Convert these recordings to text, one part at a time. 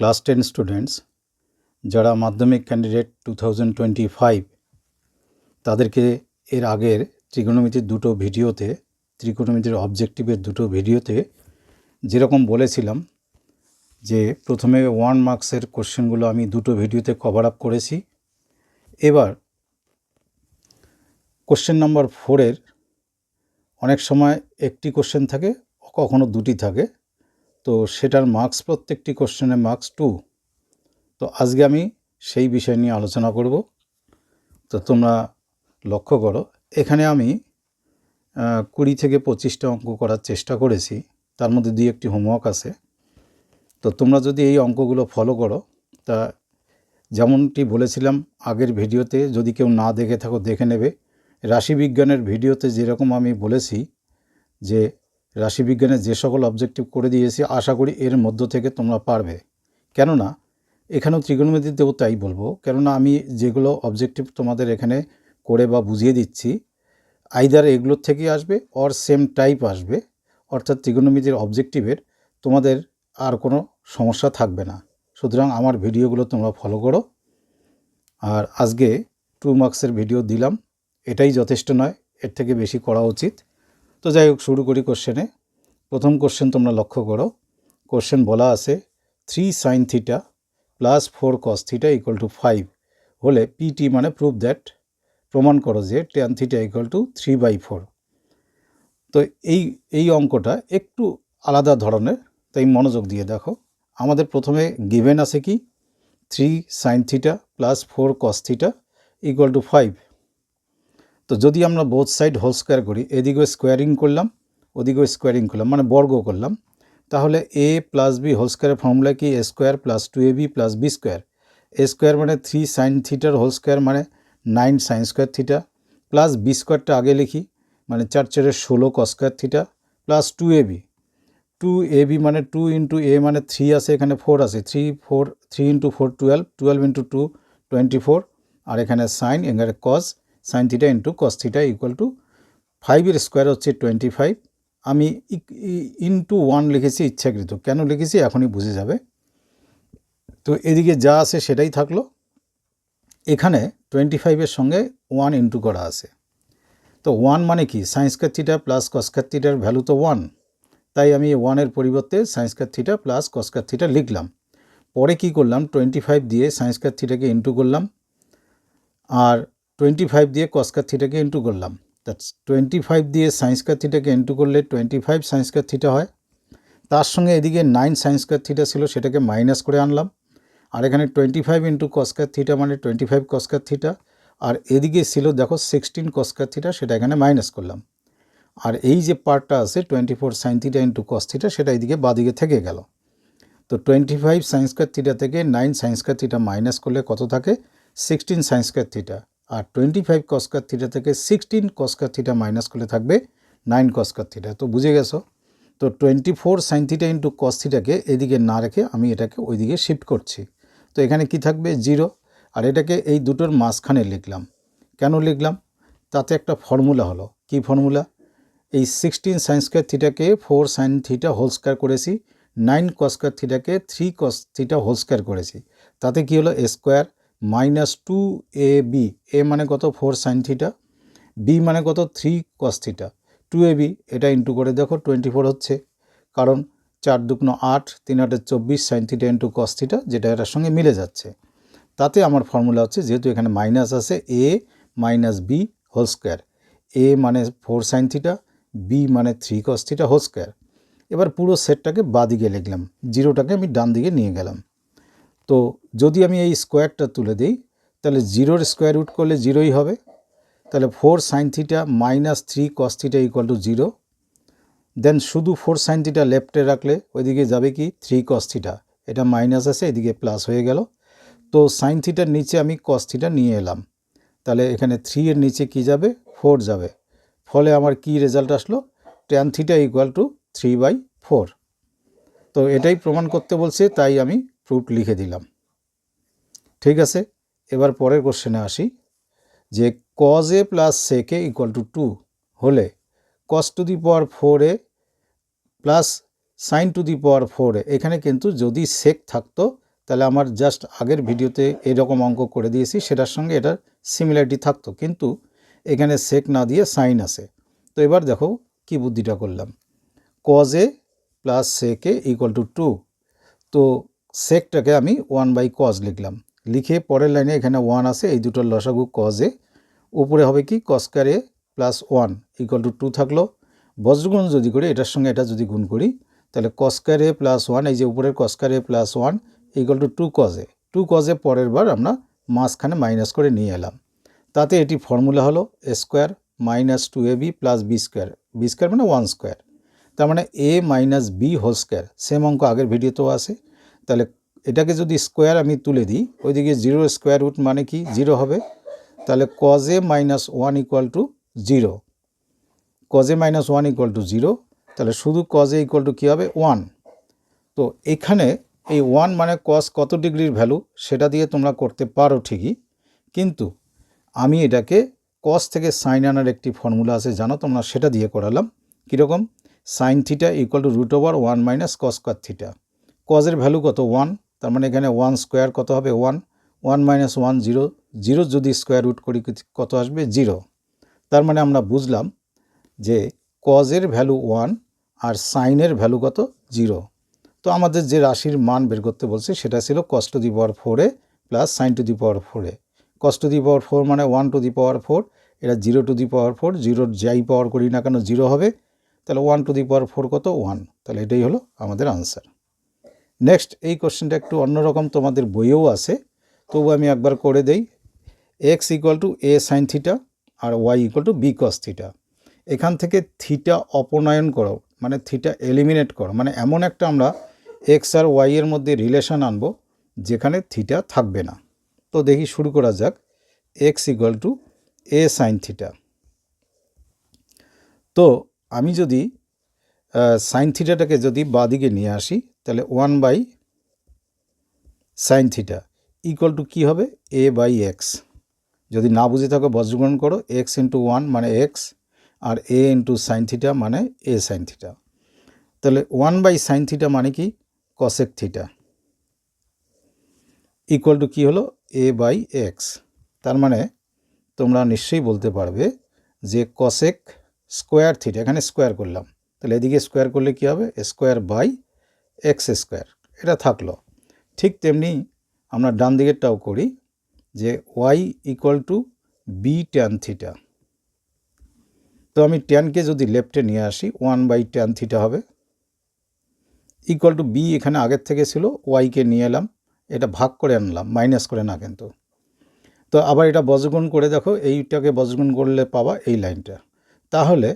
Class ten students যারা Madhyamik candidate two thousand twenty five, তাদেরকে এর আগের ত্রিকোণমিতির দুটো ভিডিওতে, ত্রিকোণমিতির অবজেক্টিভের দুটো ভিডিওতে যেরকম বলেছিলাম যে প্রথমে ওয়ান মার্কসের কোশ্চেনগুলো আমি দুটো ভিডিওতে কভার আপ করেছি। এবার কোশ্চেন নাম্বার ফোরের অনেক সময় একটি কোশ্চেন থাকে, কখনো দুটি থাকে। তো সেটার মার্কস প্রত্যেকটি কোশ্চেনের মার্কস টু তো আজকে আমি সেই বিষয় নিয়ে আলোচনা করব। তো তোমরা লক্ষ্য করো, এখানে আমি কুড়ি থেকে পঁচিশটা অঙ্ক করার চেষ্টা করেছি। তার মধ্যে দুই একটি হোমওয়ার্ক আছে। তো তোমরা যদি এই অঙ্কগুলো ফলো করো, তা যেমনটি বলেছিলাম আগের ভিডিওতে, যদি কেউ না দেখে থাকো, দেখে নেবে। রাশিবিজ্ঞানের ভিডিওতে যেরকম আমি বলেছি যে রাশিবিজ্ঞানের যে সকল অবজেক্টিভ করে দিয়েছি, আশা করি এর মধ্য থেকে তোমরা পারবে। কেননা, এখানেও ত্রিকোণমিতিতেও তাই বলব। কেননা, আমি যেগুলো অবজেক্টিভ তোমাদের এখানে করে বা বুঝিয়ে দিচ্ছি আইদার এগুলোর থেকেই আসবে অর সেম টাইপ আসবে। অর্থাৎ ত্রিকোণমিতির অবজেক্টিভের তোমাদের আর কোনো সমস্যা থাকবে না। সুতরাং আমার ভিডিওগুলো তোমরা ফলো করো। আর আজকে টু মার্কসের ভিডিও দিলাম। এটাই যথেষ্ট নয়, এর থেকে বেশি করা উচিত। তো যাই হোক, শুরু করি কোশ্চেনে প্রথম কোশ্চেন তোমরা লক্ষ্য করো। কোশ্চেন বলা আছে three sin theta plus four cos theta equal to five হলে পিটি মানে প্রুফ দ্যাট প্রমাণ করো যে tan theta equal to three by four তো এই এই অঙ্কটা একটু আলাদা ধরনের, তাই মনোযোগ দিয়ে দেখো। আমাদের প্রথমে গিভেন আছে কি? Three sin theta plus four cos theta equal to five তো যদি আমরা বোথ সাইড হোল স্কোয়ার করি এদিকেও স্কোয়ারিং করলাম, ওদিকেও স্কোয়ারিং করলাম মানে বর্গ করলাম, তাহলে এ প্লাস বি হোল স্কোয়ারের ফর্মুলা কি? A square plus two A B plus B square A square মানে থ্রি সাইন থিটার হোল স্কোয়ার মানে nine sin square theta plus B স্কোয়ারটা আগে লিখি মানে চার চারের ষোলো cos square theta plus two A B two A B মানে টু ইন্টু এ মানে থ্রি আছে, এখানে ফোর আছে three four three into four twelve twelve into two twenty four আর এখানে সাইন এখানে cos sin theta into cos theta equal to ফাইভের square হচ্ছে twenty five আমি ইন্টু ওয়ান লিখেছি ইচ্ছাকৃত। কেন লিখেছি? এখনই বুঝে যাবে। তো এদিকে যা আছে সেটাই থাকল। এখানে টোয়েন্টি ফাইভের সঙ্গে ওয়ান ইন্টু করা আছে। তো ওয়ান মানে কি? সায়েন্স থিটা প্লাস কসকার থিটার ভ্যালু তো ওয়ান তাই আমি ওয়ানের পরিবর্তে sin square theta plus cos square theta লিখলাম। পরে কি করলাম? টোয়েন্টি ফাইভ দিয়ে সায়েন্স থিটাকে ইন্টু করলাম। আর টোয়েন্টি ফাইভ দিয়ে কসকার থিটাকে ইন্টু করলাম। দ্যাটস টোয়েন্টি ফাইভ দিয়ে সায়েন্স কার থিটাকে ইন্টু করলে twenty five sin square theta হয়। তার সঙ্গে এদিকে নাইন সায়েন্স কার থিটা ছিল, সেটাকে মাইনাস করে আনলাম। আর এখানে twenty five into cos square theta মানে twenty five cos square theta আর এদিকে ছিল, দেখো সিক্সটিন কসকার থিটা সেটা এখানে মাইনাস করলাম। আর এই যে পার্টটা আছে twenty four sin theta into cos theta সেটা এদিকে বাদিকে থেকে গেল। তো twenty five sin square theta থেকে nine sin square theta minus করলে কত থাকে? সিক্সটিন সায়েন্স কার থিটা আর twenty five cos square theta থেকে sixteen cos square theta minus করলে থাকবে নাইন কসকার থিটা তো বুঝে গেছো? তো twenty four sin theta into cos থিটাকে এদিকে না রেখে আমি এটাকে ওইদিকে শিফট করছি। তো এখানে কি থাকবে? জিরো আর এটাকে এই দুটোর মাঝখানে লিখলাম। কেন লিখলাম? তাতে একটা ফর্মুলা হলো। কি ফর্মুলা এই sixteen sign square থিটাকে four sin theta whole square করেছি। Nine cos square থিটাকে three cos theta whole square করেছি। তাতে কি হলো? Square minus two A B, A মানে কত? ফোর সাইন থিটা, বি মানে কত? Three cos two A B, এটা ইন্টু করে দেখো টোয়েন্টি ফোর হচ্ছে। কারণ চার দুগ্ন আট, তিন আটের চব্বিশ সাইন থিটা ইন্টু কস যেটা এটার সঙ্গে মিলে যাচ্ছে। তাতে আমার ফর্মুলা হচ্ছে, যেহেতু এখানে মাইনাস আছে, A minus B whole square. A মানে ফোর সাইন থিটা, বি মানে three cos theta whole square. এবার পুরো সেটটাকে বাদিকে লিখলাম, জিরোটাকে আমি ডান দিকে নিয়ে গেলাম। তো যদি আমি এই স্কোয়ারটা তুলে দিই, তাহলে জিরোর স্কোয়ার রুট করলে জিরোই হবে। তাহলে four sin theta minus three cos theta equal to zero. Then শুধু ফোর সাইন থিটা লেফটে রাখলে ওইদিকে যাবে কি? Three cos theta. এটা মাইনাস আছে, এদিকে প্লাস হয়ে গেল। তো সাইন থিটার নিচে আমি কস থিটা নিয়ে এলাম। তাহলে এখানে থ্রি এর নিচে কি যাবে? ফোর যাবে। ফলে আমার কি রেজাল্ট আসলো? Tan theta equal to three by four. তো এটাই প্রমাণ করতে বলছে, তাই আমি প্রুফ লিখে দিলাম। ঠিক আছে? এবার পরের কোশ্চেনে আসি, যে cos A plus sec equal to two হলে cos to the power four A plus sin to the power four A এখানে কিন্তু যদি সেক থাকতো, তাহলে আমার জাস্ট আগের ভিডিওতে এরকম অঙ্ক করে দিয়েছি, সেটার সঙ্গে এটার সিমিলারিটি থাকতো, কিন্তু এখানে সেক না দিয়ে সাইন আছে। তো এবার দেখো কি বুদ্ধিটা করলাম। Cos A plus sec A equal to two তো সেকটাকে আমি ওয়ান বাই কজ লিখলাম। লিখে পরের লাইনে এখানে ওয়ান আছে, এই দুটোর লসাগু কজে উপরে হবে কি? Cos square plus one equal to two থাকল। বজ্রগুণ যদি করি, এটার সঙ্গে এটা যদি গুণ করি, তাহলে কস্কার প্লাস ওয়ান এই যে উপরের cos square plus one equal to two cos A two cos A পরের বার আমরা মাঝখানে মাইনাস করে নিয়ে এলাম। তাতে এটি ফর্মুলা হলো square minus two A B plus B square B square মানে ওয়ান স্কোয়ার তার মানে A minus B whole square same অঙ্ক আগের ভিডিওতেও আছে। তাহলে এটাকে যদি স্কোয়ার আমি তুলে দিই, ওইদিকে জিরো স্কোয়ার রুট মানে কি? জিরো হবে। তাহলে cos A minus one equal to zero cos A minus one equal to zero তাহলে শুধু কজে ইকুয়াল টু কী হবে? ওয়ান তো এখানে এই ওয়ান মানে কস কত ডিগ্রির ভ্যালু সেটা দিয়ে তোমরা করতে পারো ঠিকই। কিন্তু আমি এটাকে কস থেকে সাইন আনার একটি ফর্মুলা আছে, জানো তোমরা? সেটা দিয়ে করালাম। কীরকম? Sin theta equal to root over one minus cos square theta কজের value কত? ওয়ান তার মানে এখানে ওয়ান স্কোয়ার কত হবে? One one minus one zero zero যদি স্কোয়ার রুট করি, কত আসবে? জিরো তার মানে আমরা বুঝলাম যে কজের ভ্যালু ওয়ান আর সাইনের ভ্যালু কত? জিরো তো আমাদের যে রাশির মান বের করতে বলছে, সেটা ছিল কস টু দি পাওয়ার ফোরে plus sin to the power ফোরে cos to the power four মানে one to the power four এটা zero to the power four জিরোর যাই পাওয়ার করি না কেন জিরো হবে। তাহলে one to the power four কত? ওয়ান তাহলে এটাই হলো আমাদের আনসার নেক্সট এই কোশ্চেনটা একটু অন্যরকম তোমাদের বইয়েও আছে। তবু আমি একবার করে দেই। X equal to A sin theta R Y equal to B cos theta এখান থেকে থিটা অপনয়ন করো মানে থিটা এলিমিনেট করো। মানে এমন একটা আমরা এক্স আর ওয়াই এর মধ্যে রিলেশন আনব, যেখানে থিটা থাকবে না। তো দেখি শুরু করা যাক। X equal to A sin theta তো আমি যদি সাইন থিটাটাকে যদি বাদিকে নিয়ে আসি তাহলে one by sin theta equal to কী হবে? এ বাই এক্স যদি না বুঝে থাকো, বজ্রগ্রহণ করো এক্স ইন্টু ওয়ান মানে এক্স আর এ ইন্টু সাইন থিটা মানে এ সাইন থিটা তাহলে ওয়ান বাই সাইন থিটা মানে কি? কসেক থিটা ইকুয়াল টু কী হলো? এ বাই এক্স তার মানে তোমরা নিশ্চয়ই বলতে পারবে যে কসেক স্কোয়ার থিটা এখানে স্কোয়ার করলাম। তাহলে এদিকে স্কোয়ার করলে কী হবে? স্কোয়ার বাই এক্স স্কোয়ার এটা থাকল। ঠিক তেমনি আমরা ডান দিকেরটাও করি যে Y equal to B tan theta তো আমি ট্যানকে যদি লেফটে নিয়ে আসি ওয়ান বাই ট্যান থিটা হবে। ইকুয়াল টু বি এখানে আগের থেকে ছিল ওয়াইকে নিয়ে এলাম, এটা ভাগ করে আনলাম মাইনাস করে না কিন্তু। তো আবার এটা বজ্রগুণ করে দেখো, এইটাকে বজ্রগুণ করলে পাবা এই লাইনটা। তাহলে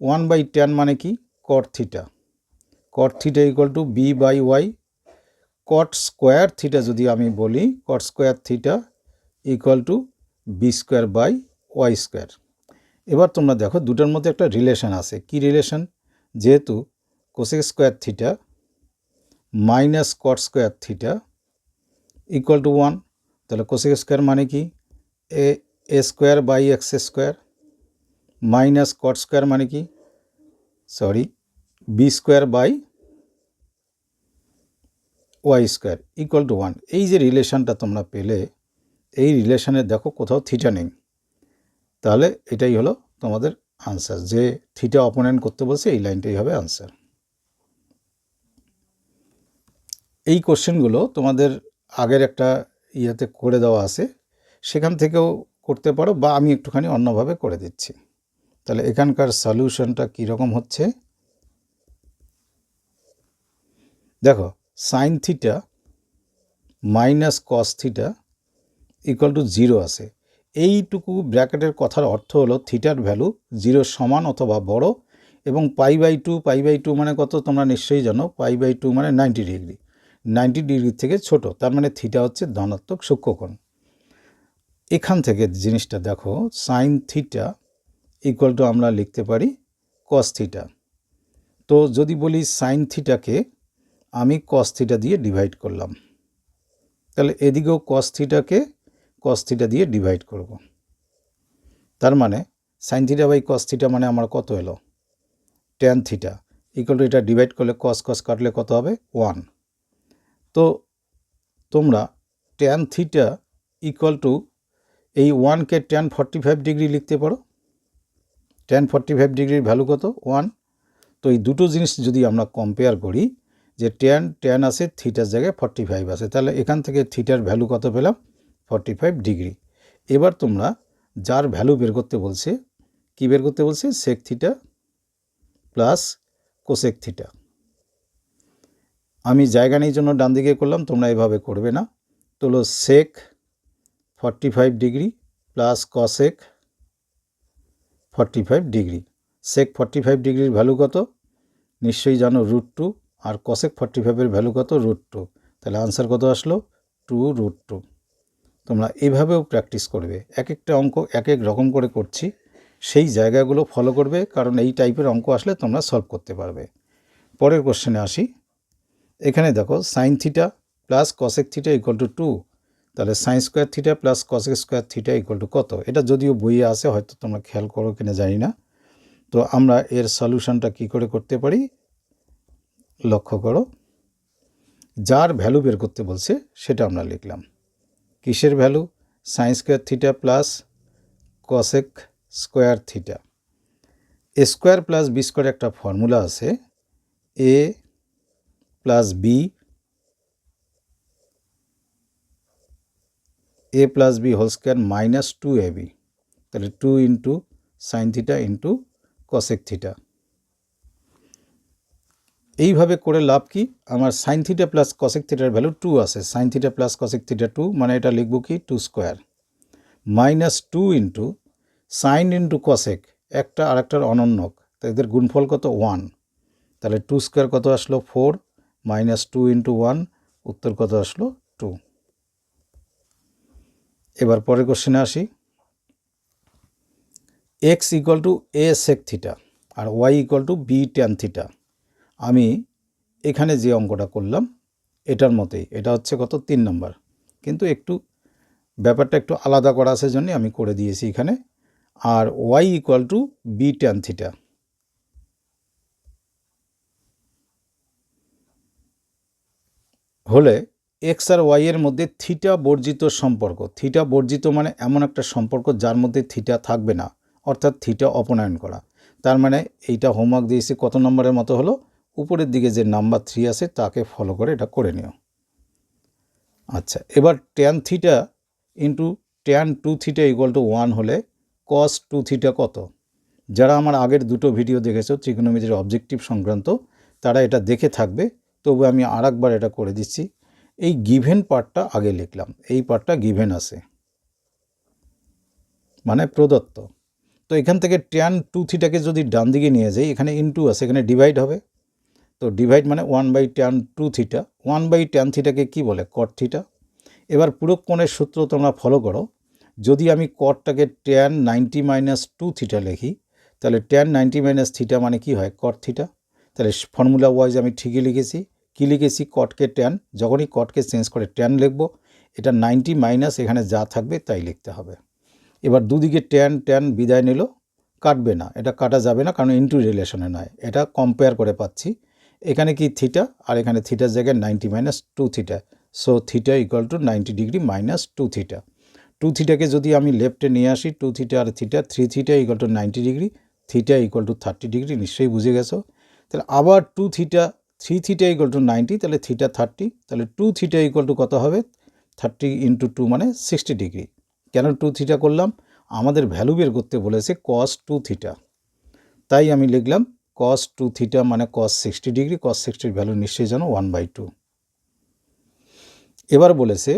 ওয়ান বাই টেন মানে কি? Cot theta cot theta equal to B by Y cot square theta যদি আমি বলি cot square theta equal to B square by Y square এবার তোমরা দেখো দুটোর মধ্যে একটা রিলেশন আছে। কি রিলেশন যেহেতু cosec square theta minus cot square theta equal to one তাহলে কোসেক স্কোয়ার মানে কি? A a square by x square minus cot square মানে কি? Sorry b square by y square equal to one এই যে রিলেশানটা তোমরা পেলে, এই রিলেশনে দেখো কোথাও থিটা নেই। তাহলে এটাই হলো তোমাদের আনসার যে থিটা অপোনেন্ট করতে বলছে, এই লাইনটাই হবে আনসার এই কোশ্চেনগুলো তোমাদের আগের একটা ইয়েতে করে দেওয়া আছে, সেখান থেকেও করতে পারো বা আমি একটুখানি অন্যভাবে করে দিচ্ছি। তাহলে এখানকার সলিউশনটা কীরকম হচ্ছে? দেখো sine theta minus cos theta equal to zero আছে। এইটুকু ব্র্যাকেটের কথার অর্থ হলো থিটার ভ্যালু জিরোর সমান অথবা বড় এবং pi by two, pi by two মানে কত তোমরা নিশ্চয়ই জানো, পাই বাই টু মানে নাইনটি ডিগ্রি। নাইনটি ডিগ্রি থেকে ছোট, তার মানে থিটা হচ্ছে ধনাত্মক সূক্ষ্মকোণ। এখান থেকে জিনিসটা দেখো সাইন থিটা ইকুয়াল টু আমরা লিখতে পারি কস থিটা তো যদি বলি সাইন থিটাকে আমি কস থিটা দিয়ে ডিভাইড করলাম। তাহলে এদিকেও কস থিটাকে কস থিটা দিয়ে ডিভাইড করব। তার মানে sine theta by cos theta মানে আমার কত এলো? টেন থিটা ইকুয়াল টু এটা ডিভাইড করলে কস কস কাটলে কত হবে? ওয়ান তো তোমরা ট্যান থিটা ইকুয়াল টু এই ওয়ানকে ট্যান ফর্টি ফাইভ ডিগ্রি লিখতে পারো। ট্যান ফর্টি ফাইভ ডিগ্রির ভ্যালু কত? ওয়ান তো এই দুটো জিনিস যদি আমরা কম্পেয়ার করি যে ট্যান ট্যান আছে থিটার জায়গায় ফর্টি ফাইভ আছে। তাহলে এখান থেকে থিটার ভ্যালু কত পেলাম? ফর্টি ফাইভ ডিগ্রি এবার তোমরা যার ভ্যালু বের করতে বলছে, কি বের করতে বলছে? Sec theta plus cosec theta আমি জায়গা নেই জন্য ডান দিকে করলাম, তোমরা এভাবে করবে না। তোলো sec forty five degree plus cosec forty five degree sec forty five ডিগ্রির ভ্যালু কত? নিশ্চয়ই জানো রুট টু আর কসেক ফর্টি ফাইভের ভ্যালু কত? রুট টু তাহলে আনসার কত আসলো? টু রুট টু তোমরা এভাবেও প্র্যাকটিস করবে। এক একটা অঙ্ক এক এক রকম করে করছি। সেই জায়গাগুলো ফলো করবে, কারণ এই টাইপের অঙ্ক আসলে তোমরা সলভ করতে পারবে। পরের কোশ্চেনে আসি। এখানে দেখো sine theta plus cosec theta equal to two তাহলে sine square theta plus cosec square theta equal to কত? এটা যদিও বইয়ে আসে হয়তো তোমরা খেয়াল করো কিনা জানি না। তো আমরা এর সলিউশনটা কি করে করতে পারি? লক্ষ্য করো। যার ভ্যালু বের করতে বলছে, সেটা আমরা লিখলাম। কিসের value sine square theta plus cosec square theta a square plus b square একটা ফর্মুলা আছে। A plus b a plus b whole square minus two a b তাহলে two into sine theta into cosec theta এইভাবে করে লাভ কি? আমার sine theta plus cosec থিটার value two আছে। Sine theta plus cosec theta two মানে এটা লিখব কি? Two square minus two into sine into cosec একটা আরেকটার অনন্যক। তো এদের গুণফল কত? ওয়ান তাহলে টু স্কোয়ার কত আসলো? Four minus two into one উত্তর কত আসলো? টু এবার পরের কোশ্চেনে আসি। X equal to a sec theta R y equal to b tan theta আমি এখানে যে অঙ্কটা করলাম, এটার মতোই এটা হচ্ছে কত? তিন নম্বর। কিন্তু একটু ব্যাপারটা একটু আলাদা করা আছে জন্য আমি করে দিয়েছি এখানে। আর y equal to b tan theta হলে এক্স আর ওয়াই এর মধ্যে থিটা বর্জিত সম্পর্ক। থিটা বর্জিত মানে এমন একটা সম্পর্ক যার মধ্যে থিটা থাকবে না। অর্থাৎ থিটা অপনয়ন করা। তার মানে এইটা হোমওয়ার্ক দিয়েছি কত নম্বরের মতো হলো? উপরের দিকে যে নাম্বার থ্রি আছে, তাকে ফলো করে এটা করে নিও। আচ্ছা এবার tan theta into tan two theta equal to one হলে কস টু থিটা কত? যারা আমার আগের দুটো ভিডিও দেখেছ ত্রিকোণমিতির অবজেক্টিভ সংক্রান্ত, তারা এটা দেখে থাকবে, তবু আমি আর এটা করে দিচ্ছি। এই গিভেন পার্টটা আগে লিখলাম, এই পার্টটা গিভেন আছে। মানে প্রদত্ত। তো এখান থেকে ট্যান টু থিটাকে যদি ডান দিকে নিয়ে যাই, এখানে ইনটু আছে, এখানে ডিভাইড হবে। তো ডিভাইড মানে one by tan two theta one by tan থিটাকে কী বলে? কট থিটা এবার পুরো কোণের সূত্র তোমরা ফলো করো। যদি আমি কটটাকে tan ninety minus two theta লিখি, তাহলে ট্যান নাইনটি মাইনাস থিটা মানে কি হয়? কট থিটা তাহলে ফর্মুলা ওয়াইজ আমি ঠিকই লিখেছি। কী লিখেছি? কটকে ট্যান যখনই কটকে চেঞ্জ করে ট্যান লিখব, এটা নাইনটি মাইনাস এখানে যা থাকবে তাই লিখতে হবে। এবার দুদিকে ট্যান ট্যান বিদায় নিল, কাটবে না। এটা কাটা যাবে না, কারণ ইন্টু রিলেশনে নয়। এটা কম্পেয়ার করে পাচ্ছি। এখানে কি থিটা আর এখানে থিটার জায়গায় ninety minus two theta so theta equal to ninety degree minus two theta two থিটাকে যদি আমি লেফটে নিয়ে আসি two theta R theta three theta equal to ninety degree theta equal to thirty degree নিশ্চয়ই বুঝে গেছো? তাহলে আবার two theta three theta equal to ninety তাহলে থিটা থার্টি তাহলে টু থিটা ইকুয়াল টু কত হবে? থার্টি ইন্টু টু মানে সিক্সটি ডিগ্রি কেন টু থিটা করলাম? আমাদের ভ্যালু বের করতে বলেছে কস টু থিটা তাই আমি লিখলাম কস টু থিটা মানে কস সিক্সটি ডিগ্রি কস সিক্সটির ভ্যালু নিশ্চয়ই জানো ওয়ান বাই টু এবার বলেছে,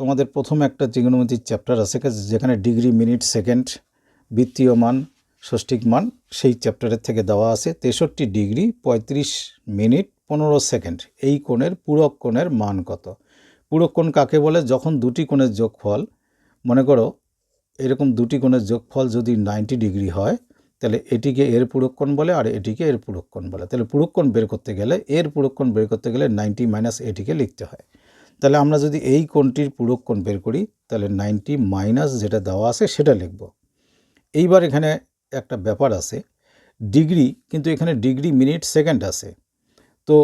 তোমাদের প্রথম একটা ত্রিগোণমিতির চ্যাপ্টার আছে যেখানে ডিগ্রি মিনিট সেকেন্ড বৃত্তীয় মান, ষষ্ঠিক মান, সেই চ্যাপ্টারের থেকে দেওয়া আছে তেষট্টি ডিগ্রি পঁয়ত্রিশ মিনিট পনেরো সেকেন্ড এই কোণের পূরক কোণের মান কত? পূরক কোণ কাকে বলে? যখন দুটি কোণের যোগফল, মনে করো, এরকম দুটি কোণের যোগফল যদি নাইনটি ডিগ্রি হয় তাহলে এটিকে এর পূরকক্ষণ বলে আর এটিকে এর পূরকক্ষণ বলে। তাহলে পূরকক্ষণ বের করতে গেলে এর পূরকক্ষণ বের করতে গেলে নাইনটি মাইনাস এটিকে লিখতে হয়। তাহলে আমরা যদি এই কোণটির পূরকক্ষণ বের করি, তাহলে নাইনটি মাইনাস যেটা দেওয়া আছে সেটা লিখব। এইবার এখানে একটা ব্যাপার আছে, ডিগ্রি, কিন্তু এখানে ডিগ্রি মিনিট সেকেন্ড আছে। তো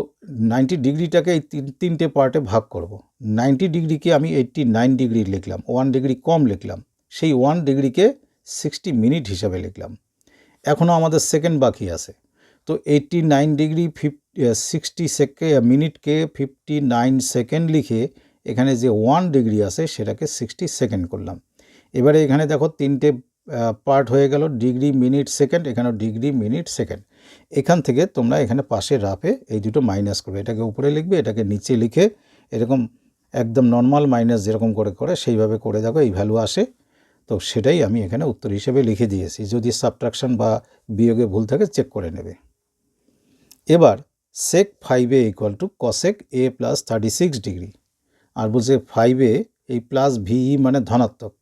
নাইনটি ডিগ্রিটাকে এই তিন, তিনটে পার্টে ভাগ করব। নাইনটি ডিগ্রিকে আমি এইট্টি নাইন ডিগ্রি লিখলাম, ওয়ান ডিগ্রি কম লিখলাম, সেই ওয়ান ডিগ্রিকে সিক্সটি মিনিট হিসাবে লিখলাম। এখনও আমাদের সেকেন্ড বাকি আছে। তো eighty nine degree fifty sixty সেকে মিনিটকে ফিফটি নাইন সেকেন্ড লিখে এখানে যে ওয়ান ডিগ্রি আছে সেটাকে সিক্সটি সেকেন্ড করলাম। এবারে এখানে দেখো তিনটে পার্ট হয়ে গেল ডিগ্রি মিনিট সেকেন্ড এখানেও ডিগ্রি মিনিট সেকেন্ড এখান থেকে তোমরা এখানে পাশে রাফে এই দুটো মাইনাস করবে। এটাকে উপরে লিখবে, এটাকে নিচে লিখে এরকম একদম নর্মাল মাইনাস যেরকম করে করে সেইভাবে করে দেখো, এই ভ্যালু আসে। তো সেটাই আমি এখানে উত্তর হিসেবে লিখে দিয়েছি। যদি সাবট্রাকশন বা বিয়োগে ভুল থাকে চেক করে নেবে। এবার sec five a equal to cosec a plus thirty six degree আর বলছে ফাইভে এই প্লাস ভিই মানে ধনাত্মক।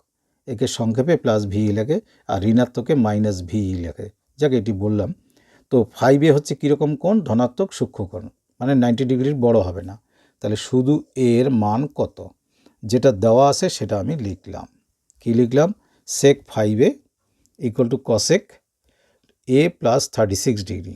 একে সংক্ষেপে প্লাস ভিই লেখে আর ঋণাত্মকে মাইনাস ভিই লেখে। যাকে, এটি বললাম। তো ফাইভে হচ্ছে কীরকম কোণ? ধনাত্মক সূক্ষ্ম কোণ। মানে নাইনটি ডিগ্রির বড় হবে না। তাহলে শুধু এর মান কত? যেটা দেওয়া আছে সেটা আমি লিখলাম। কি লিখলাম? সেক ফাইভে equal to cosec a plus thirty six degree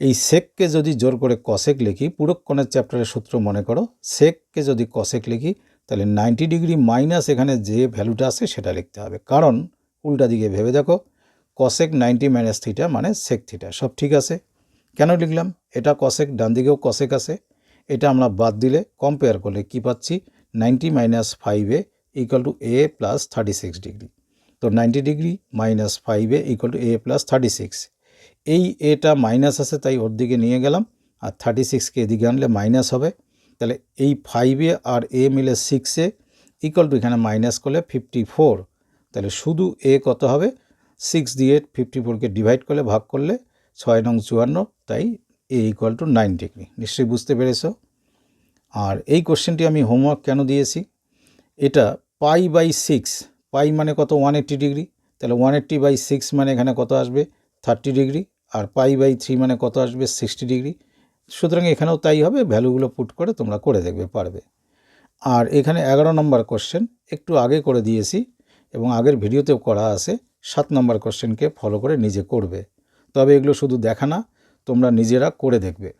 এই সেককে যদি জোর করে কসেক লিখি পুরক্ষণের চ্যাপ্টারের সূত্র মনে করো সেককে যদি কসেক লিখি, তাহলে নাইনটি ডিগ্রি মাইনাস এখানে যে ভ্যালুটা আছে সেটা লিখতে হবে। কারণ উল্টা দিকে ভেবে দেখো কসেক নাইনটি মাইনাস থিটা মানে সেক থিটা সব ঠিক আছে? কেন লিখলাম? এটা কসেক ডান দিকেও কসেক আছে। এটা আমরা বাদ দিলে কম্পেয়ার করলে কি পাচ্ছি? নাইনটি মাইনাস ফাইভে equal to a plus thirty six degree তো নাইনটি ডিগ্রি মাইনাস ফাইভে equal to a plus thirty six এই এটা মাইনাস আছে, তাই ওর দিকে নিয়ে গেলাম। আর থার্টি সিক্সকে এদিকে আনলে মাইনাস হবে। তাহলে এই ফাইভে আর এ মিলে সিক্সে ইকুয়াল টু এখানে মাইনাস করলে ফিফটি ফোর তাহলে শুধু এ কত হবে? সিক্স দিয়ে ফিফটি ফোরকে ডিভাইড করলে, ভাগ করলে ছয় নং চুয়ান্ন। তাই a equal to nine degree নিশ্চয়ই বুঝতে পেরেছ? আর এই কোশ্চেনটি আমি হোমওয়ার্ক কেন দিয়েছি? এটা পাই বাই সিক্স, পাই মানে কত? ওয়ান এইট্টি ডিগ্রি তাহলে ওয়ান এইট্টি বাই সিক্স মানে এখানে কত আসবে? থার্টি ডিগ্রি আর পাই বাই থ্রি মানে কত আসবে? সিক্সটি ডিগ্রি সুতরাং এখানেও তাই হবে, ভ্যালুগুলো পুট করে তোমরা করে দেখবে, পারবে। আর এখানে এগারো নম্বর কোশ্চেন একটু আগে করে দিয়েছি এবং আগের ভিডিওতেও করা আছে, সাত নম্বর কোশ্চেনকে ফলো করে নিজে করবে। তবে এগুলো শুধু দেখা না, তোমরা নিজেরা করে দেখবে।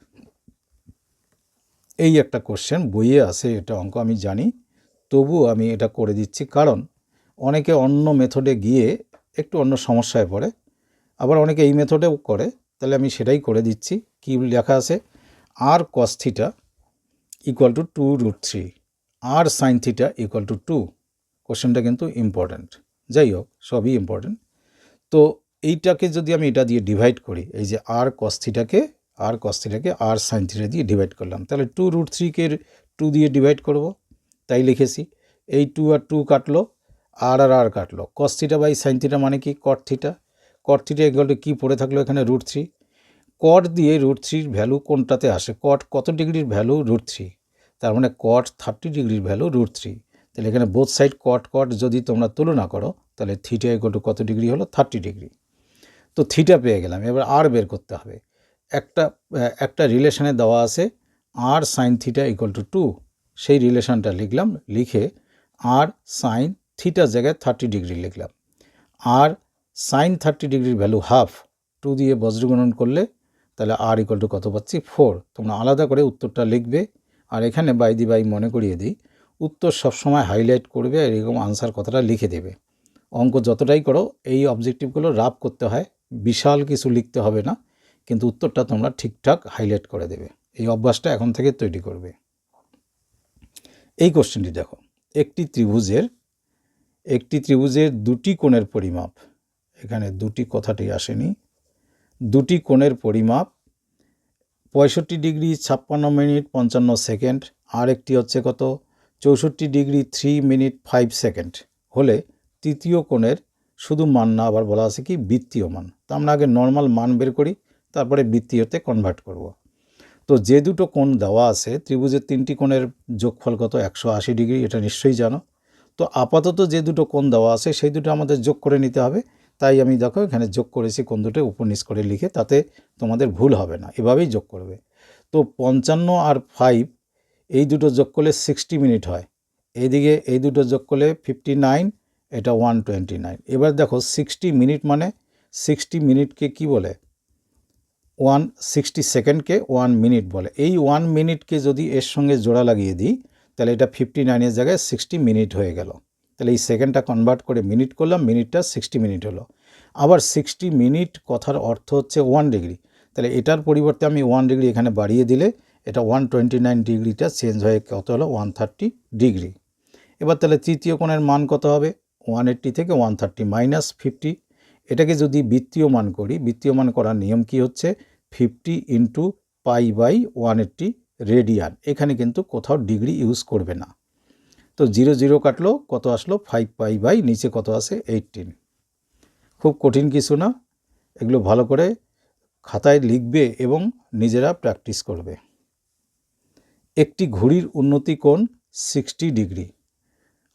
এই একটা কোশ্চেন বইয়ে আছে এটা অঙ্ক, আমি জানি। তবুও আমি এটা করে দিচ্ছি। কারণ অনেকে অন্য মেথডে গিয়ে একটু অন্য সমস্যায় পড়ে, আবার অনেকে এই মেথডেও করে। তাহলে আমি সেটাই করে দিচ্ছি। কী লেখা আছে? R cos theta equal to two root three r sine theta equal to two কোশ্চেনটা কিন্তু ইম্পর্ট্যান্ট যাই হোক, সবই ইম্পর্ট্যান্ট তো এইটাকে যদি আমি এটা দিয়ে ডিভাইড করি, এই যে আর কস থিটাকে আর কস থিটাকে আর সাইন থিটা দিয়ে ডিভাইড করলাম, তাহলে টু রুট থ্রিকে টু দিয়ে ডিভাইড করব। তাই লিখেছি। এই টু আর টু কাটলো, আর আর আর কাটলো। কস বাই সাইন থিটা মানে কি? কট থিটা কট থিটা এগুলো কী পড়ে থাকল এখানে? রুট থ্রি কট দিয়ে রুট থ্রির ভ্যালু কোনটাতে আসে? কট কত ডিগ্রির ভ্যালু রুট থ্রি তার মানে কট থার্টি ডিগ্রির ভ্যালু রুট থ্রি তাহলে এখানে বোথ সাইড কট কট যদি তোমরা তুলনা করো, তাহলে থিটা ইকুয়াল টু কত ডিগ্রি হলো? Thirty degree. তো থিটা পেয়ে গেলাম। এবার আর বের করতে হবে। একটা একটা রিলেশনে দেওয়া আছে r sine theta equal to two সেই রিলেশনটা লিখলাম, লিখে আর সাইন থিটার জায়গায় থার্টি ডিগ্রি লিখলাম। আর সাইন থার্টি ডিগ্রির ভ্যালু হাফ টু দিয়ে বজ্রগণন করলে তাহলে আর ইকুয়াল টু কত পাচ্ছি? ফোর তোমরা আলাদা করে উত্তরটা লিখবে আর এখানে বাই দি বাই মনে করিয়ে দিই, উত্তর সবসময় হাইলাইট করবে আর এরকম আনসার কথাটা লিখে দেবে। অঙ্ক যতটাই করো, এই অবজেক্টিভগুলো রাফ করতে হয়, বিশাল কিছু লিখতে হবে না, কিন্তু উত্তরটা তোমরা ঠিকঠাক হাইলাইট করে দেবে। এই অভ্যাসটা এখন থেকে তৈরি করবে। এই কোশ্চেনটি দেখো। একটি ত্রিভুজের একটি ত্রিভুজের দুটি কোণের পরিমাপ। এখানে দুটি কথাটি আসেনি। দুটি কোণের পরিমাপ পঁয়ষট্টি ডিগ্রি ছাপ্পান্ন মিনিট পঞ্চান্ন সেকেন্ড আর একটি হচ্ছে কত? চৌষট্টি degree three minute five second. হলে তৃতীয় কোণের শুধু মান না, আবার বলা আছে কি বৃত্তীয় মান। তা আমরা আগে নর্মাল মান বের করি, তারপরে বৃত্তীয়তে কনভার্ট করব। তো যে দুটো কোণ দেওয়া আছে, ত্রিভুজের তিনটি কোণের যোগফল কত? একশো আশি ডিগ্রি, এটা নিশ্চয়ই জানো। তো আপাতত যে দুটো কোণ দেওয়া আছে, সেই দুটো আমাদের যোগ করে নিতে হবে। তাই আমি দেখো এখানে যোগ করেছি কোন দুটো উপর নিচ করে লিখে, তাতে তোমাদের ভুল হবে না, এভাবেই যোগ করবে। তো পঞ্চান্ন আর ফাইভ এই দুটো যোগ করলে সিক্সটি মিনিট হয়। এইদিকে এই দুটো যোগ করলে ফিফটি নাইন এটা ওয়ান টোয়েন্টি নাইন এবার দেখো সিক্সটি মিনিট মানে সিক্সটি মিনিটকে কি বলে? ওয়ান সিক্সটি সেকেন্ডকে ওয়ান মিনিট বলে। এই ওয়ান মিনিটকে যদি এর সঙ্গে জোড়া লাগিয়ে দিই, তাহলে এটা ফিফটি নাইনের জায়গায় সিক্সটি মিনিট হয়ে গেল। তাহলে এই সেকেন্ডটা কনভার্ট করে মিনিট করলাম, মিনিটটা সিক্সটি মিনিট হলো। আবার সিক্সটি মিনিট কথার অর্থ হচ্ছে ওয়ান ডিগ্রি। তাহলে এটার পরিবর্তে আমি ওয়ান ডিগ্রি এখানে বাড়িয়ে দিলে এটা ওয়ান টোয়েন্টি নাইন ডিগ্রিটা চেঞ্জ হয়ে কত হলো? One thirty degree. এবার তাহলে তৃতীয় কোণের মান কত হবে? ওয়ান এইট্টি থেকে ওয়ান থার্টি মাইনাস ফিফটি। এটাকে যদি বৃত্তীয় মান করি, বৃত্তীয় মান করার নিয়ম কি হচ্ছে? Fifty into pi by one eighty radian. এখানে কিন্তু কোথাও ডিগ্রি ইউজ করবে না। তো জিরো জিরো কাটলো, কত আসলো? ফাইভ পাই বাই, নিচে কত আসে এইটিন খুব কঠিন কিছু না। এগুলো ভালো করে খাতায় লিখবে এবং নিজেরা প্র্যাকটিস করবে। একটি ঘড়ির উন্নতি কোণ সিক্সটি ডিগ্রি।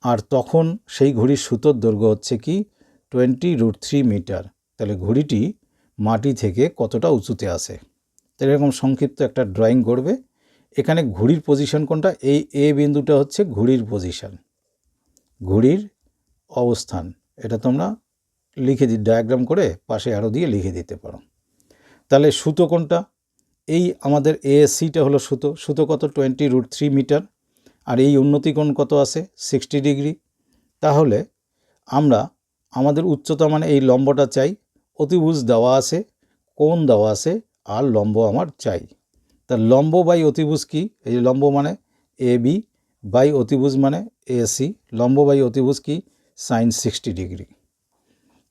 আর তখন সেই ঘড়ির সুতোর দৈর্ঘ্য হচ্ছে কি? Twenty root three metre. তাহলে ঘড়িটি মাটি থেকে কতটা উঁচুতে আসে তাহলে এরকম সংক্ষিপ্ত একটা ড্রয়িং করবে এখানে ঘুড়ির পজিশন কোনটা? এই এ বিন্দুটা হচ্ছে ঘুড়ির পজিশন ঘুড়ির অবস্থান। এটা তোমরা লিখে দি ডায়াগ্রাম করে পাশে আরও দিয়ে লিখে দিতে পারো। তাহলে সুতো কোনটা? এই আমাদের এএসসিটা হলো সুতো। সুতো কত? টোয়েন্টি রুট থ্রি মিটার আর এই উন্নতিকোণ কত আছে? সিক্সটি ডিগ্রি তাহলে আমরা আমাদের উচ্চতা মানে এই লম্বটা চাই অতিভুজ দেওয়া আছে কোণ দেওয়া আছে, আর লম্ব আমার চাই। তা লম্ব বাই অতিভুজ কি? এই যে লম্ব মানে এ বি, বাই অতিভুজ মানে এসি লম্ব বাই অতিভুজ কি? Sine sixty degree.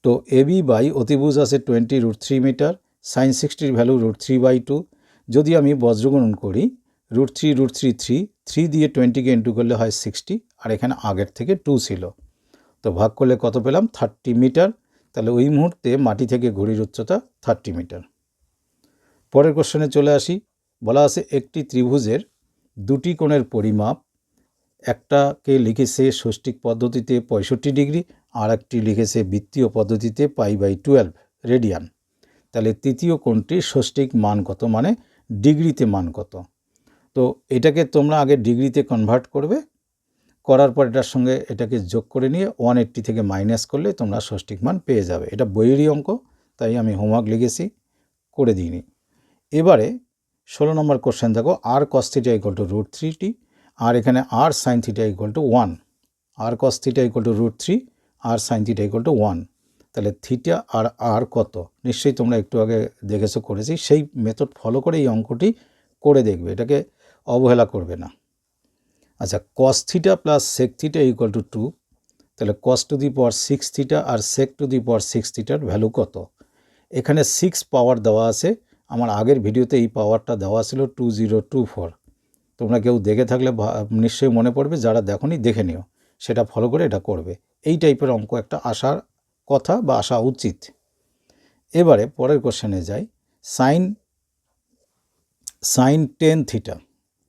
তো এ বি বাই অতিভুজ আছে twenty root three metre, sine সিক্সটির value root three by two. যদি আমি বজ্রগুণন করি, root three root three three three দিয়ে টোয়েন্টিকে ইন্টু করলে হয় সিক্সটি, আর এখানে আগের থেকে টু ছিল। তো ভাগ করলে কত পেলাম? থার্টি মিটার তাহলে ওই মুহূর্তে মাটি থেকে ঘড়ির উচ্চতা থার্টি মিটার পরের কোশ্চেনে চলে আসি। বলা আছে একটি ত্রিভুজের দুটি কোণের পরিমাপ, একটাকে লিখেছে ষষ্ঠিক পদ্ধতিতে পঁয়ষট্টি ডিগ্রি আর একটি লিখেছে বৃত্তীয় পদ্ধতিতে পাই বাই টুয়েলভ রেডিয়ান তাহলে তৃতীয় কোণটির ষষ্ঠিক মান কত? মানে ডিগ্রিতে মান কত? তো এটাকে তোমরা আগে ডিগ্রিতে কনভার্ট করবে করার পর এটার সঙ্গে এটাকে যোগ করে নিয়ে ওয়ান এইট্টি থেকে মাইনাস করলে তোমরা ষষ্ঠিক মান পেয়ে যাবে। এটা বইয়েরই অঙ্ক, তাই আমি হোমওয়ার্ক লিখেছি, করে দিইনি। এবারে ষোলো নম্বর কোশ্চেন দেখো r cos theta two root thirty আর এখানে r sine theta equal to one r cos theta two root three r sine theta equal to one তাহলে থিটা আর আর কত? নিশ্চয়ই তোমরা একটু আগে দেখেছ, করেছি। সেই মেথড ফলো করে এই অঙ্কটি করে দেখবে। এটাকে অবহেলা করবে না। আচ্ছা cos theta plus sec theta equal to two তাহলে cos to the power six theta R sec to the power six থিটার ভ্যালু কত? এখানে সিক্স পাওয়ার দেওয়া আছে, আমার আগের ভিডিওতে এই পাওয়ারটা দেওয়া ছিল টু জিরো টু ফোর তোমরা কেউ দেখে থাকলে নিশ্চয়ই মনে পড়বে, যারা দেখনি দেখে নিও, সেটা ফলো করে এটা করবে। এই টাইপের অঙ্ক একটা আসার কথা বা আসা উচিত। এবারে পরের কোশ্চেনে যাই। সাইন সাইন টেন থিটা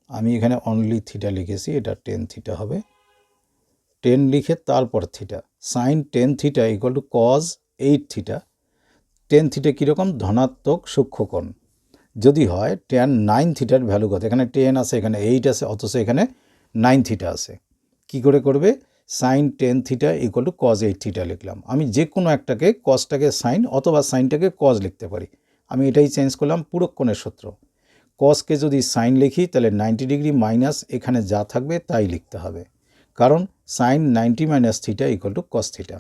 আমি এখানে অনলি থিটা লিখেছি, এটা টেন থিটা হবে। টেন লিখে তারপর theta sine ten theta equal to cos eight theta ten theta কীরকম? ধনাত্মক সূক্ষ্মকোণ। যদি হয় টেন নাইন থিটার ভ্যালু কত? এখানে টেন আছে, এখানে এইট আছে, অথচ এখানে নাইন থিটা আছে। কি করে করবে? Sine ten theta equal to cos eight theta লিখলাম। আমি যে কোনো একটাকে কজটাকে সাইন অথবা সাইনটাকে কজ লিখতে পারি। আমি এটাই চেঞ্জ করলাম পুরক্ষণের সূত্র। কসকে যদি সাইন লিখি, তাহলে নাইনটি ডিগ্রি মাইনাস এখানে যা থাকবে তাই লিখতে হবে। কারণ sine ninety minus theta equal to cos theta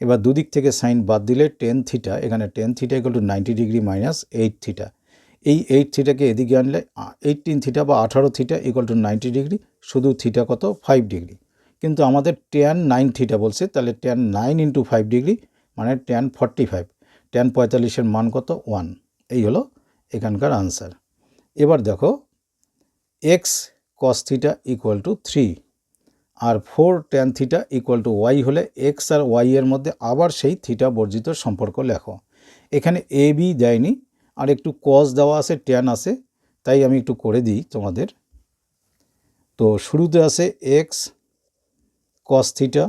এবার দুদিক থেকে সাইন বাদ দিলে টেন থিটা এখানে ten theta equal to ninety degree minus eight theta এই এইট থিটাকে এদিকে আনলে এইটিন থিটা বা আঠারো theta equal to ninety degree শুধু থিটা কত? ফাইভ ডিগ্রি কিন্তু আমাদের টেন নাইন থিটা বলছে, তাহলে tan nine into five degree মানে টেন ফর্টি ফাইভ টেন পঁয়তাল্লিশের মান কত? ওয়ান এই হলো এখানকার আনসার এবার দেখো x cos theta equal to three R four tan theta equal to y হলে এক্স আর ওয়াই এর মধ্যে আবার সেই থিটা বর্জিত সম্পর্ক লেখো। এখানে এ বি দেয়নি, আর একটু কস দেওয়া আছে ট্যান আছে, তাই আমি একটু করে দিই তোমাদের। তো শুরুতে আছে x cos theta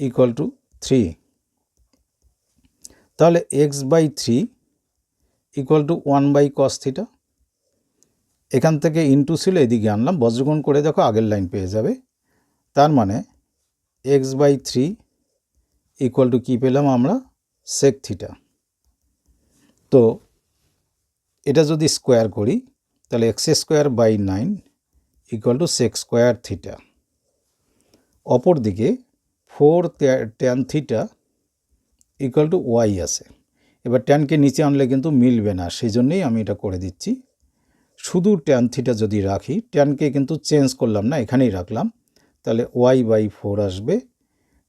equal to three তাহলে x by three equal to one by cos theta এখান থেকে ইনটু ছিল, এদিকে আনলাম বজ্রগুণ করে দেখো আগের লাইন পেয়ে যাবে। তার মানে x by three equal to কী পেলাম আমরা? সেক থিটা তো এটা যদি স্কোয়ার করি, তাহলে x square by nine equal to sec square theta অপরদিকে four tan theta equal to y আছে। এবার ট্যানকে নিচে আনলে কিন্তু মিলবে না, সেই জন্যেই আমি এটা করে দিচ্ছি। শুধু ট্যান থিটা যদি রাখি ট্যানকে কিন্তু চেঞ্জ করলাম না, এখানেই রাখলাম। তাহলে ওয়াই বাই ফোর আসবে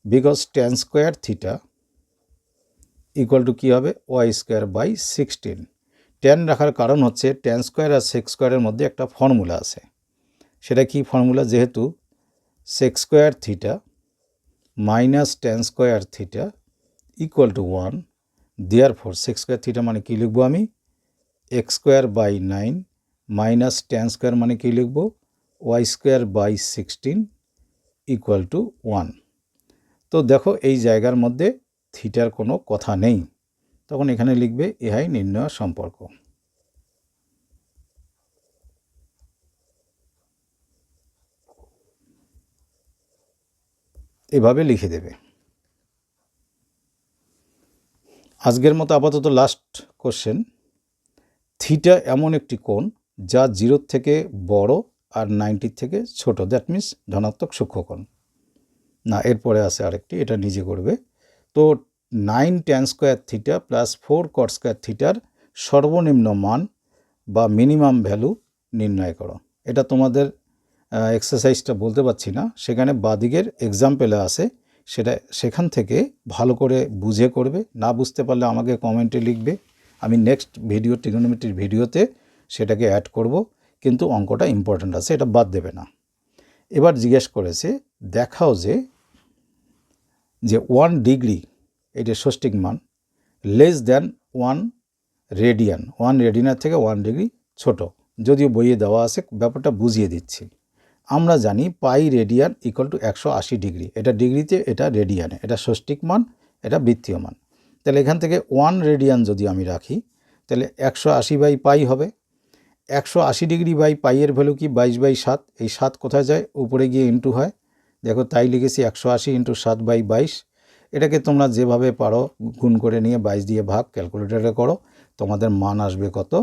because tan square theta equal to কী হবে? Y square by sixteen tan রাখার কারণ হচ্ছে ট্যান স্কোয়ার আর সেক্স স্কোয়ারের মধ্যে একটা ফর্মুলা আছে। সেটা কি ফর্মুলা যেহেতু sec square theta minus tan square theta equal to one therefore sec square theta মানে কী লিখব আমি? X square by nine minus tan square মানে কী লিখব? Y square by sixteen equal to one তো দেখো, এই জায়গার মধ্যে থিটার কোনো কথা নেই। তখন এখানে লিখবে ইহাই নির্ণয় সম্পর্ক। এভাবে লিখে দেবে। আজকের মতো আপাতত লাস্ট কোশ্চেন থিটা এমন একটি কোণ যা জিরোর থেকে বড় আর নাইনটির থেকে ছোট। দ্যাট মিন্স ধনাত্মক সূক্ষ্মকোণ। না, এরপরে আছে আরেকটি, এটা নিজে করবে। তো nine tan square theta plus four cot square থিটার সর্বনিম্ন মান বা মিনিমাম ভ্যালু নির্ণয় করো। এটা তোমাদের এক্সারসাইজটা বলতে পারছি না। সেখানে বাদিকের এক্সাম্পেলে আছে। সেটা, সেখান থেকে ভালো করে বুঝে করবে। না বুঝতে পারলে আমাকে কমেন্টে লিখবে। আমি নেক্সট ভিডিও ট্রিগোনোমেট্রির ভিডিওতে সেটাকে অ্যাড করব, কিন্তু অঙ্কটা ইম্পর্ট্যান্ট আছে, এটা বাদ দেবে না। এবার জিজ্ঞেস করেছে, দেখাও যে যে ওয়ান ডিগ্রি এটা ষষ্ঠিক মান less than one radian one রেডিয়ানের থেকে ওয়ান ডিগ্রি ছোট। যদিও বইয়ে দেওয়া আছে, ব্যাপারটা বুঝিয়ে দিচ্ছি। আমরা জানি পাই রেডিয়ান ইকুয়াল টু একশো আশি ডিগ্রি এটা ডিগ্রিতে, এটা রেডিয়ানে এটা ষষ্ঠিক মান, এটা বৃত্তীয় মান। তাহলে এখান থেকে ওয়ান রেডিয়ান যদি আমি রাখি, তাহলে একশো আশি বাই পাই হবে। একশো আশি ডিগ্রি বাই পাইয়ের ভ্যালু কি বাইশ বাই সাত? এই সাত কোথায় যায়? উপরে গিয়ে ইন্টু হয়। দেখো তাই লিখেছি একশো আশি ইন্টু সাত বাই বাইশ। এটাকে তোমরা যেভাবে পারো গুণ করে নিয়ে বাইশ দিয়ে ভাগ ক্যালকুলেটারে করো। তোমাদের মান আসবে কত?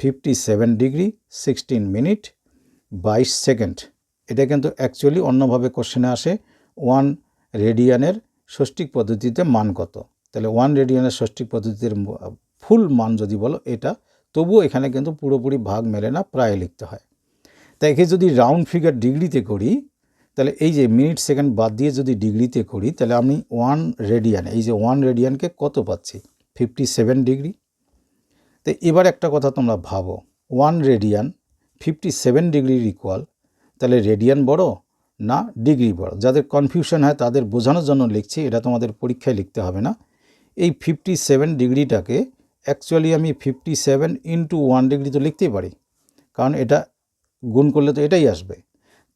Fifty seven degree sixteen minute বাইশ সেকেন্ড এটা কিন্তু অ্যাকচুয়ালি অন্যভাবে কোশ্চেনে আসে। ওয়ান রেডিয়ানের ষষ্ঠিক পদ্ধতিতে মান কত? তাহলে ওয়ান রেডিয়ানের ষষ্ঠিক পদ্ধতির ফুল মান যদি বলো, এটা তবুও এখানে কিন্তু পুরোপুরি ভাগ মেলে না, প্রায় লিখতে হয়। তাই একে যদি রাউন্ড ফিগার ডিগ্রিতে করি, তাহলে এই যে মিনিট সেকেন্ড বাদ দিয়ে যদি ডিগ্রিতে করি, তাহলে আমি ওয়ান রেডিয়ান, এই যে ওয়ান রেডিয়ানকে কত পাচ্ছি? Fifty seven degree. তো এবার একটা কথা তোমরা ভাবো, ওয়ান রেডিয়ান ফিফটি সেভেন ডিগ্রির ইকুয়াল তাহলে রেডিয়ান বড় না ডিগ্রি বড়? যাদের কনফিউশন হয় তাদের বোঝানোর জন্য লিখছি, এটা তোমাদের পরীক্ষায় লিখতে হবে না। এই ফিফটি সেভেন ডিগ্রিটাকে অ্যাকচুয়ালি আমি fifty seven into one degree তো লিখতেই পারি। কারণ এটা গুণ করলে তো এটাই আসবে।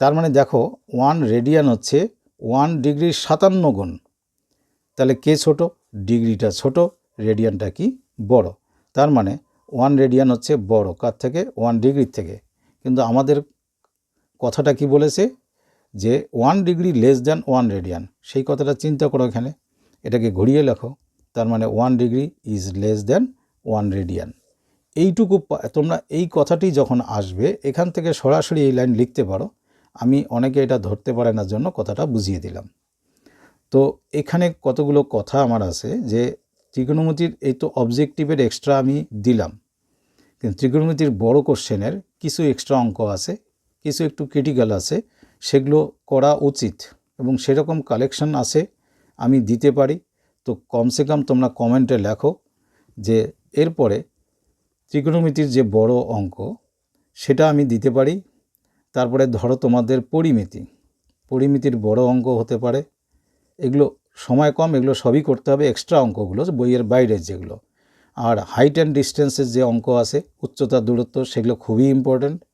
তার মানে দেখো ওয়ান রেডিয়ান হচ্ছে ওয়ান ডিগ্রির সাতান্ন গুণ। তাহলে কে ছোট? ডিগ্রিটা ছোট রেডিয়ানটা কি? বড়। তার মানে ওয়ান রেডিয়ান হচ্ছে বড়। কার থেকে? ওয়ান ডিগ্রির থেকে। কিন্তু আমাদের কথাটা কি বলেছে? যে one degree less than one radian সেই কথাটা চিন্তা করো এখানে। এটাকে ঘুরিয়ে লেখো। তার মানে one degree is less than one radian. এইটুকু তোমরা এই কথাটি যখন আসবে, এখান থেকে সরাসরি এই লাইন লিখতে পারো। আমি অনেকে এটা ধরতে পারে না জন্য কথাটা বুঝিয়ে দিলাম। তো এখানে কতগুলো কথা আমার আছে যে ত্রিকোণমিতির এই তো অবজেক্টিভের এক্সট্রা আমি দিলাম। কিন্তু ত্রিকোণমিতির বড় কোশ্চেনের কিছু এক্সট্রা অঙ্ক আছে, কিছু একটু ক্রিটিক্যাল আছে, সেগুলো করা উচিত এবং সেরকম কালেকশন আছে, আমি দিতে পারি। তো কমসে কম তোমরা কমেন্টে লেখো যে এরপরে ত্রিকোণমিতির যে বড় অঙ্ক, সেটা আমি দিতে পারি। তারপরে ধরো তোমাদের পরিমিতি। পরিমিতির বড় অঙ্ক হতে পারে। এগুলো সময় কম, এগুলো সবই করতে হবে। এক্সট্রা অঙ্কগুলো, বইয়ের বাইরের যেগুলো। আর হাইট অ্যান্ড ডিস্টেন্সের যে অঙ্ক আছে, উচ্চতা, দূরত্ব, সেগুলো খুবই ইম্পর্ট্যান্ট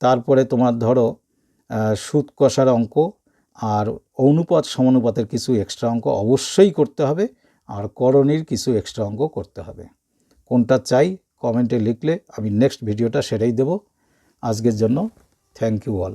তারপরে তোমার ধরো সুদ কষার অঙ্ক আর অনুপাত, সমানুপাতের কিছু এক্সট্রা অঙ্ক অবশ্যই করতে হবে। আর করণীর কিছু এক্সট্রা অঙ্ক করতে হবে। কোনটা চাই কমেন্টে লিখলে আমি নেক্সট ভিডিওটা সেটাই দেব। আজকের জন্য থ্যাংক ইউ অল